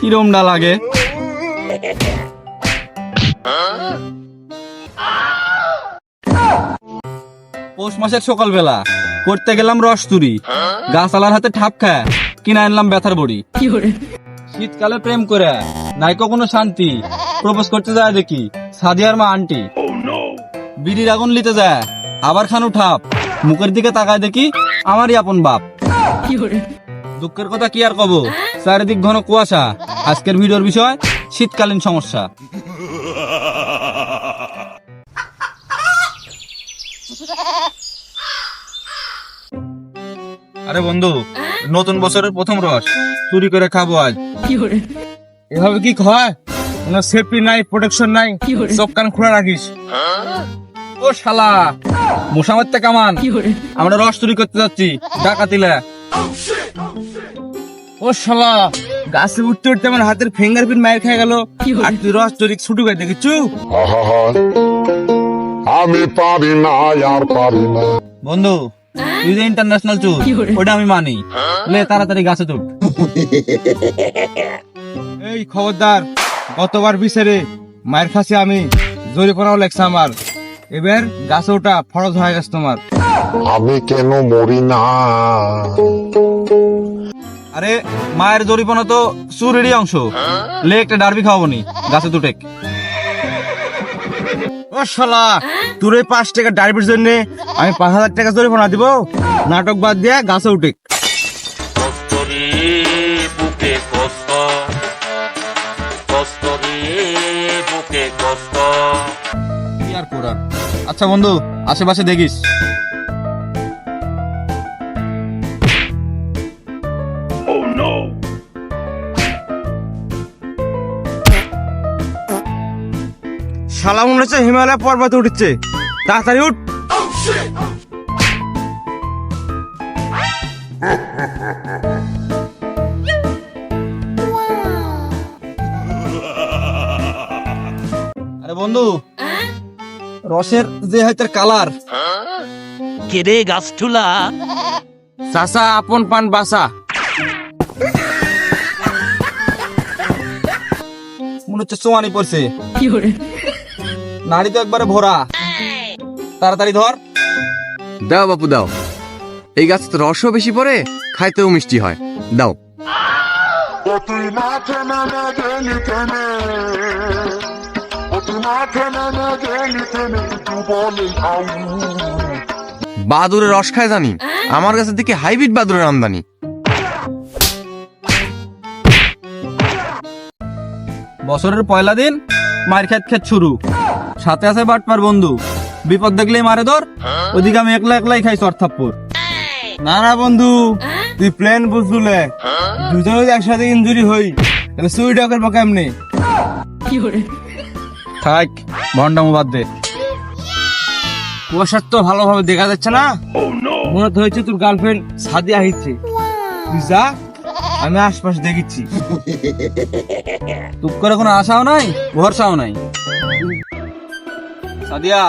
কিরম না লাগে? পৌষ মাসের সকালবেলা করতে গেলাম রস চুরি। গাছালার হাতে ঠাপ খায় কিনে আনলাম ব্যথার বড়ি，শীতকালে প্রেম করে নাইকো কোনো শান্তি। প্রপোজ করতে যায় দেখি সাদিয়ার মা আন্টি। বিড়ির আগুন লিতে যায় আবার খানু ঠাপ। মুখের দিকে তাকায় দেখি আমারই আপন বাপ। দুঃখের কথা কি আর কব? চারিদিক ঘন কুয়াশা। আজকের ভিডিওর বিষয় শীতকালীন সমস্যা। আরে বন্ধু নতুন বছরের প্রথম রস। চুরি করে খাব আজ। এভাবে কি হয়? সেফটি নাই প্রোটেকশন নাই। সব কান খোলা রাখিস। ও শালা কামান। আমরা রস চুরি করতে যাচ্ছি ডাকাতিলে। ও শালা গাছে উঠতে উঠতে আমার হাতের ফিঙ্গারপ্রিন্ট মায়ের খেয়ে গেল। আর তুই রস চুরি ছুটু দেখিছু আমি পারি না আর পারি না। বন্ধু তুই যে ইন্টারন্যাশনাল চুর ওটা আমি মানি। লে তাড়াতাড়ি গাছে তুট। এই খবরদার গতবার বিচারে মায়ের খাসি আমি জরিপনাও লেখছে আমার। এবার গাছে ওটা ফরজ হয়ে গেছে তোমার। আমি কেন মরি না? আরে মায়ের জরিপনা তো চুরেরই অংশ। লে একটা ডারবি খাওয়াবো নি গাছে দুটেক ও শালা তোর এই পাঁচ টাকা ডারবির জন্য আমি পাঁচ হাজার টাকা জরিপনা দিব? নাটক বাদ দিয়ে গাছে উঠেক বুকে কষ্ট। আচ্ছা বন্ধু আশেপাশে দেখিস। শালা মনে হচ্ছে হিমালয় পর্বত উঠছে। তাড়াতাড়ি উঠ। আরে বন্ধু রসের যে হয়তো কালার। কেরে গাছঠুলা? চাচা আপন পান বাসা মনে হচ্ছে চোয়ানি পড়ছে，নাড়ি তো একবারে ভরা। তাড়াতাড়ি ধর। দাও বাপু দাও। এই গাছ তো রসও বেশি পড়ে খাইতেও মিষ্টি হয়। দাও। তুই মাঠে নামে গেলি থেমে বাদুরের রস খায় জানি। আমার কাছে দেখি হাইব্রিড বাদুরের আমদানি। বছরের পয়লা দিন মার খেত খেত শুরু। সাথে আছে বাটপার বন্ধু। বিপদ দেখলেই মারে ধর। ওদিকে আমি একলা একলাই খাই চরথাপ্পর না না বন্ধু তুই প্লেন বুঝলে দুজন একসাথে ইঞ্জুরি হই তাহলে করব কেমনি 有人，থাক ভন্ডামো বাদ দে। কুয়াশার তো ভালোভাবে দেখা যাচ্ছে না। মনে তো হয়েছে তোর গার্লফ্রেন্ড সাদিয়া হিচ্ছে তুই যা আমি আশপাশ দেখেছি তুপ করে কোনো আশাও নাই ভরসাও নাই। সাদিয়া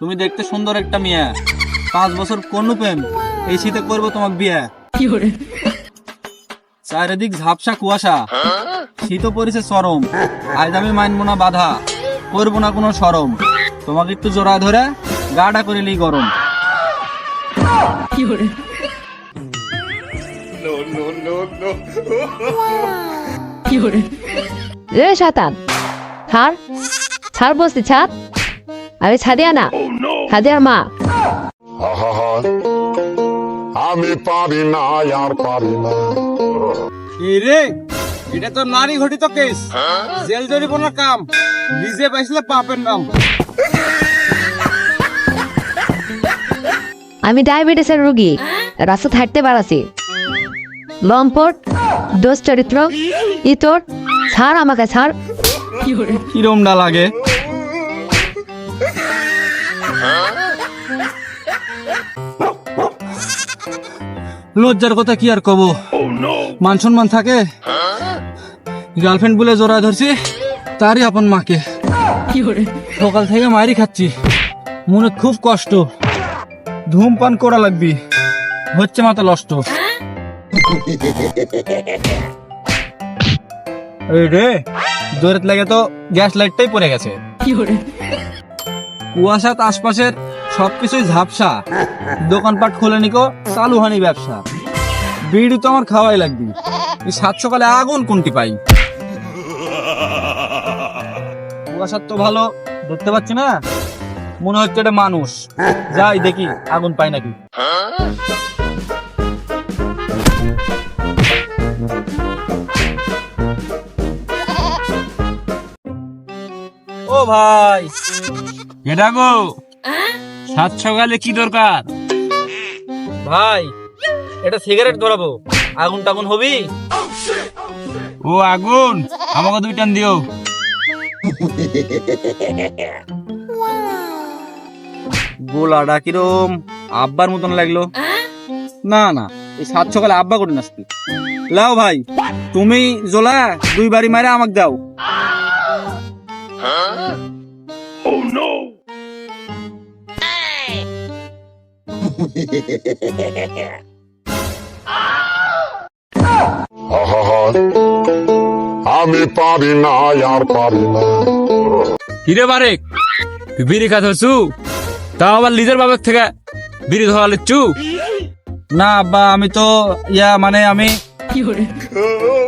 তুমি দেখতে সুন্দর একটা মেয়ে। পাঁচ বছর কোন প্রেম? এই শীতে করব তোমার বিয়ে，চারিদিক ঝাপসা কুয়াশা। শীতও পড়েছে চরম। আজ আমি মানবো না বাধা। করব না কোনো সরম। তোমাকে একটু জোড়া ধরে গাটা করে নিই গরম। রে শতান ছাড় ছাড় বসছি ছাদ আমি ছাদিয়া না ছাদিয়ার মা। আমি পারি না আর পারি না। রে? এটা তো নারী ঘটিত কেস জেল জরিমানার কাম। নিজে পাইছিলে পাপের নাম। আমি ডায়াবেটিসের রোগী। রাস্তা হাঁটতে পারাছি লম্পট দোষ চরিত্র ইতর। ছাড় আমাকে ছাড়，কিরম না লাগে? লজ্জার কথা কি আর কব? মান সম্মান থাকে? গার্লফ্রেন্ড বলে জোড়া ধরছি তারই আপন মাকে，সকাল থেকে মারি খাচ্ছি। মনে খুব কষ্ট। ধূমপান করা লাগবি। হচ্ছে মাথা নষ্ট। রে লাগে তো গ্যাস লাইটটাই পড়ে গেছে। কুয়াশাত আশপাশের সবকিছুই ঝাপসা। দোকানপাট খুলে নিকো চালু হানি ব্যবসা। বিড়ি তো আমার খাওয়াই লাগবে। সাত সকালে আগুন কোনটি পাই? কুয়াশার তো ভালো, ধরতে পারছি না। মনে হচ্ছে এটা মানুষ। যাই দেখি, আগুন পাই নাকি। ও ভাই, এটা গো। সাত সকালে কি দরকার? ভাই এটা সিগারেট ধরাবো। আগুন টাগুন হবি? ও আগুন আমাকে দুই টান দিও। গোলাটা কিরম আব্বার মতন লাগল। না না এই সাত সকালে আব্বা করে নাচতি লাও ভাই তুমি জোলা দুই বাড়ি মারে আমাকে দাও। আমি পারি না আর পারি না। হিরে বারেক? তুই বিড়ি খাত হচ্ছু? তাও আবার লিজার বাবার থেকে বিড়ি ধরা লিচ্ছু? না আব্বা আমি তো ইয়া মানে আমি Fiore,